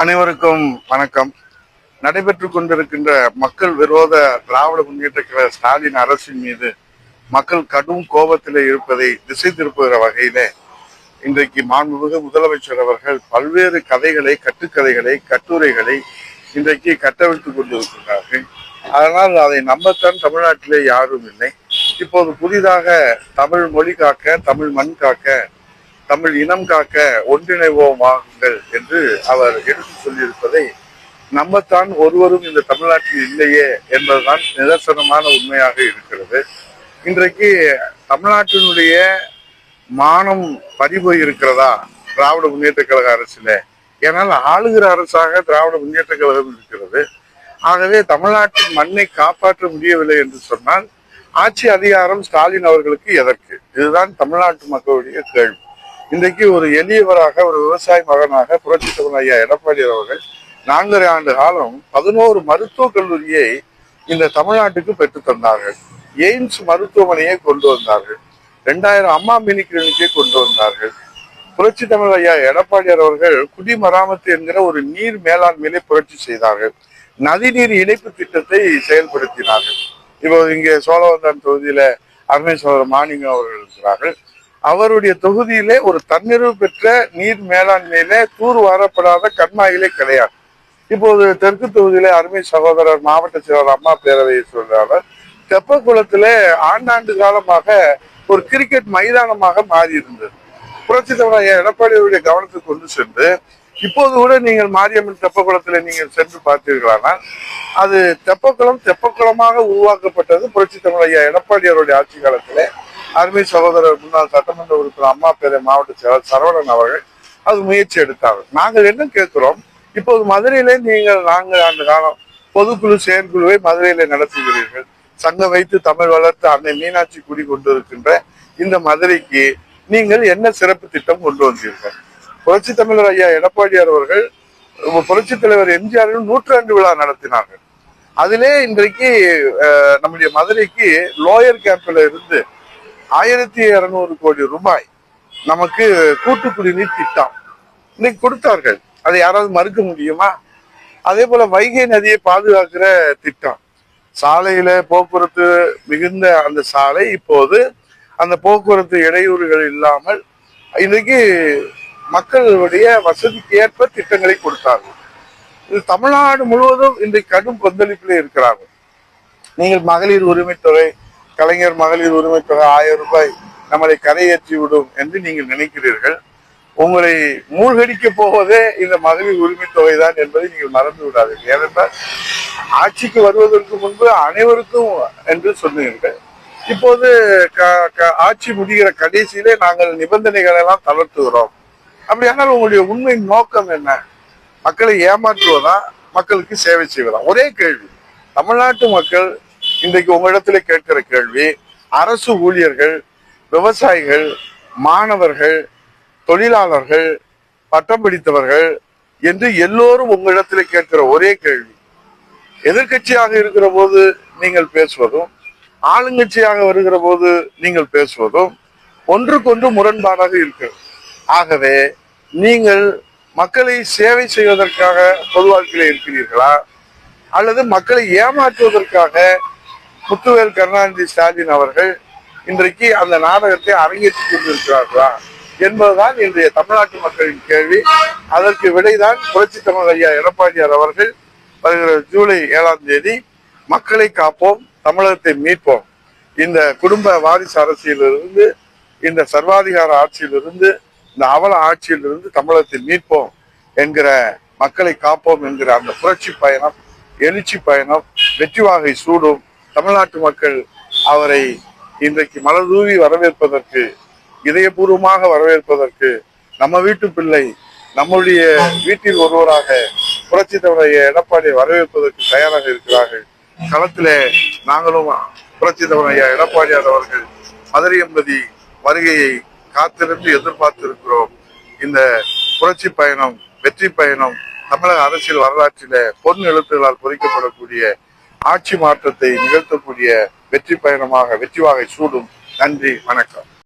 அனைவருக்கும் வணக்கம். நடைபெற்று கொண்டிருக்கின்ற மக்கள் விரோத திராவிட முன்னேற்ற கழக ஸ்டாலின் அரசின் மீது மக்கள் கடும் கோபத்தில் இருப்பதை திசை திருப்புகிற வகையிலே இன்றைக்கு மாண்புமிகு முதலமைச்சர் அவர்கள் பல்வேறு கதைகளை கட்டுக்கதைகளை கட்டுரைகளை இன்றைக்கு கட்டவிழ்த்து கொண்டிருக்கிறார்கள் அதனால் அதை நம்பத்தான் தமிழ்நாட்டிலே யாரும் இல்லை. இப்போது புதிதாக தமிழ் மொழி காக்க தமிழ் மண் காக்க தமிழ் இனம் காக்க ஒன்றிணைவோம் வாருங்கள் என்று அவர் எடுத்து சொல்லியிருப்பதை நம்மத்தான் ஒருவரும் இந்த தமிழ்நாட்டில் இல்லையே என்பதுதான் நிதர்சனமான உண்மையாக இருக்கிறது. இன்றைக்கு தமிழ்நாட்டினுடைய மானம் பறிபோய் இருக்கிறதா திராவிட முன்னேற்ற கழக அரசில்? ஏனால் ஆளுகிற அரசாக திராவிட முன்னேற்ற கழகம் இருக்கிறது. ஆகவே தமிழ்நாட்டின் மண்ணை காப்பாற்ற முடியவில்லை என்று சொன்னால் ஆட்சி அதிகாரம் ஸ்டாலின் அவர்களுக்கு எதற்கு? இதுதான் தமிழ்நாட்டு மக்களுடைய கேள்வி. இன்றைக்கு ஒரு எளியவராக ஒரு விவசாய மகனாக புரட்சி தமிழ் ஐயா எடப்பாடி அவர்கள் நான்கரை ஆண்டு காலம் பதினோரு மருத்துவக் கல்லூரியை இந்த தமிழ்நாட்டுக்கு பெற்று தந்தார்கள். எய்ம்ஸ் மருத்துவமனையை கொண்டு வந்தார்கள். ரெண்டாயிரம் அம்மா மினி கிளினிக்கை கொண்டு வந்தார்கள். புரட்சி தமிழ் ஐயா எடப்பாடியார் அவர்கள் குடிமராமத்து என்கிற ஒரு நீர் மேலாண்மையிலே புரட்சி செய்தார்கள். நதிநீர் இணைப்பு திட்டத்தை செயல்படுத்தினார்கள். இப்போ இங்கே சோழவந்தான் தொகுதியில அருமை சோதரர் அவர்கள் இருக்கிறார்கள். அவருடைய தொகுதியிலே ஒரு தன்னிறைவு பெற்ற நீர் மேலாண்மையிலே தூர்வாரப்படாத கண்மாயிலே கிடையாது. இப்போது தெற்கு தொகுதியிலே அருமை சகோதரர் மாவட்ட செயலர் அம்மா பேரவையை சொல்றாரு. தெப்பக்குளத்திலே ஆண்டாண்டு காலமாக ஒரு கிரிக்கெட் மைதானமாக மாறி இருந்தது புரட்சி தலைவர் எடப்பாடியுடைய கவனத்துக்கு கொண்டு சென்று இப்போது கூட நீங்கள் மாரியம்மன் தெப்பக்குளத்தில் நீங்கள் சென்று பார்த்தீர்களானால் அது தெப்பக்குளம் தெப்பக்குளமாக உருவாக்கப்பட்டது புரட்சி தமிழையா ஐயா எடப்பாடியாருடைய ஆட்சி காலத்திலே. அருமை சகோதரர் முன்னாள் சட்டமன்ற உறுப்பினர் அம்மா பேரை மாவட்ட செயலர் சரவணன் அவர்கள் அது முயற்சி எடுத்தார்கள். நாங்கள் என்ன கேட்கிறோம்? இப்போது மதுரையிலே நீங்கள் நாங்கள் அந்த காலம் பொதுக்குழு செயற்குழுவை மதுரையிலே நடத்துகிறீர்கள். சங்கம் வைத்து தமிழ் வளர்த்து அன்னை மீனாட்சி குடி கொண்டிருக்கின்ற இந்த மதுரைக்கு நீங்கள் என்ன சிறப்பு திட்டம் கொண்டு வந்தீர்கள்? புரட்சி தமிழர் ஐயா எடப்பாடியார் அவர்கள் புரட்சி தலைவர் எம்ஜிஆர் நூற்றாண்டு விழா நடத்தினார்கள். அதிலே இன்றைக்கு நம்முடைய மதுரைக்கு லோயர் கேம்ப்ல இருந்து ஆயிரத்தி இருநூறு கோடி ரூபாய் நமக்கு கூட்டு குடிநீர் திட்டம் இன்னைக்கு கொடுத்தார்கள். அதை யாராவது மறுக்க முடியுமா? அதே போல வைகை நதியை பாதுகாக்கிற திட்டம். சாலையில போக்குவரத்து மிகுந்த அந்த சாலை இப்போது அந்த போக்குவரத்து இடையூறுகள் இல்லாமல் இன்றைக்கு மக்களுடைய வசதிக்கு ஏற்ப திட்டங்களை கொடுத்தார்கள் இது தமிழ்நாடு முழுவதும் இன்றைக்கு கடும் கொந்தளிப்பிலே இருக்கிறார்கள். நீங்கள் மகளிர் உரிமைத்தொகை கலைஞர் மகளிர் உரிமைத்தொகை ஆயிரம் ரூபாய் நம்மளை கரையேற்றி விடும் என்று நீங்கள் நினைக்கிறீர்கள். உங்களை மூழ்கடிக்க போவதே இந்த மகளிர் உரிமைத்தொகை தான் என்பதை நீங்கள் மறந்து விடாதீர்கள். ஏனென்றால் ஆட்சிக்கு வருவதற்கு முன்பு அனைவருக்கும் என்று சொன்னீர்கள். இப்போது க- க- ஆட்சி முடிகிற கடைசியிலே நாங்கள் நிபந்தனைகளை எல்லாம் தளர்த்துகிறோம். அப்படியானால் உங்களுடைய உண்மை நோக்கம் என்ன? மக்களை ஏமாற்றுவதா? மக்களுக்கு சேவை செய்வதா? ஒரே கேள்வி. தமிழ்நாட்டு மக்கள் இன்றைக்கு உங்களிடத்துல கேட்கிற கேள்வி அரசு ஊழியர்கள் விவசாயிகள் மாணவர்கள் தொழிலாளர்கள் பட்டம் பிடித்தவர்கள் என்று எல்லோரும் உங்களிடத்துல கேட்கிற ஒரே கேள்வி. எதிர்க்கட்சியாக இருக்கிற போது நீங்கள் பேசுவதும் ஆளுங்கட்சியாக வருகிற போது நீங்கள் பேசுவதும் ஒன்றுக்கொன்று முரண்பாடாக இருக்கிறது. ஆகவே நீங்கள் மக்களை சேவை செய்வதற்காக பொது வாழ்க்கையில் இருக்கிறீர்களா? அல்லது மக்களை ஏமாற்றுவதற்காக முத்துவேல் கருணாநிதி ஸ்டாலின் அவர்கள் இன்றைக்கு அந்த நாடகத்தை அரங்கேற்றிக் கொண்டிருக்கிறார்களா? என்பதுதான் இன்றைய தமிழ்நாட்டு மக்களின் கேள்வி. அதற்கு விடைதான் புரட்சி தமிழ் ஐயா எடப்பாடியார் அவர்கள் வருகிற ஜூலை ஏழாம் தேதி மக்களை காப்போம் தமிழகத்தை மீட்போம். இந்த குடும்ப வாரிசு அரசியலிருந்து இந்த சர்வாதிகார ஆட்சியிலிருந்து இந்த அவல ஆட்சியிலிருந்து தமிழகத்தை மீட்போம் என்கிற மக்களை காப்போம் என்கிற அந்த புரட்சி பயணம் எழுச்சி பயணம் வெற்றி வாகை சூடும் தமிழ்நாட்டு மக்கள் அவரை இன்றைக்கு மலர்தூவி வரவேற்பதற்கு இதயபூர்வமாக வரவேற்பதற்கு நம்ம வீட்டு பிள்ளை நம்முடைய வீட்டில் ஒருவராக புரட்சி தமிழைய எடப்பாடியை வரவேற்பதற்கு தயாராக இருக்கிறார்கள். களத்திலே நாங்களும் புரட்சி தமிழைய எடப்பாடியார் அவர்கள் மதுரை என்பதி வருகையை காத்திருந்து எதிர்பார்த்திருக்கிறோம். இந்த புரட்சி பயணம் வெற்றி பயணம் தமிழக அரசியல் வரலாற்றில பொன் எழுத்துகளால் பொறிக்கப்படக்கூடிய ஆட்சி மாற்றத்தை நிகழ்த்தக்கூடிய வெற்றி பயணமாக வெற்றி வாகை சூடும். நன்றி வணக்கம்.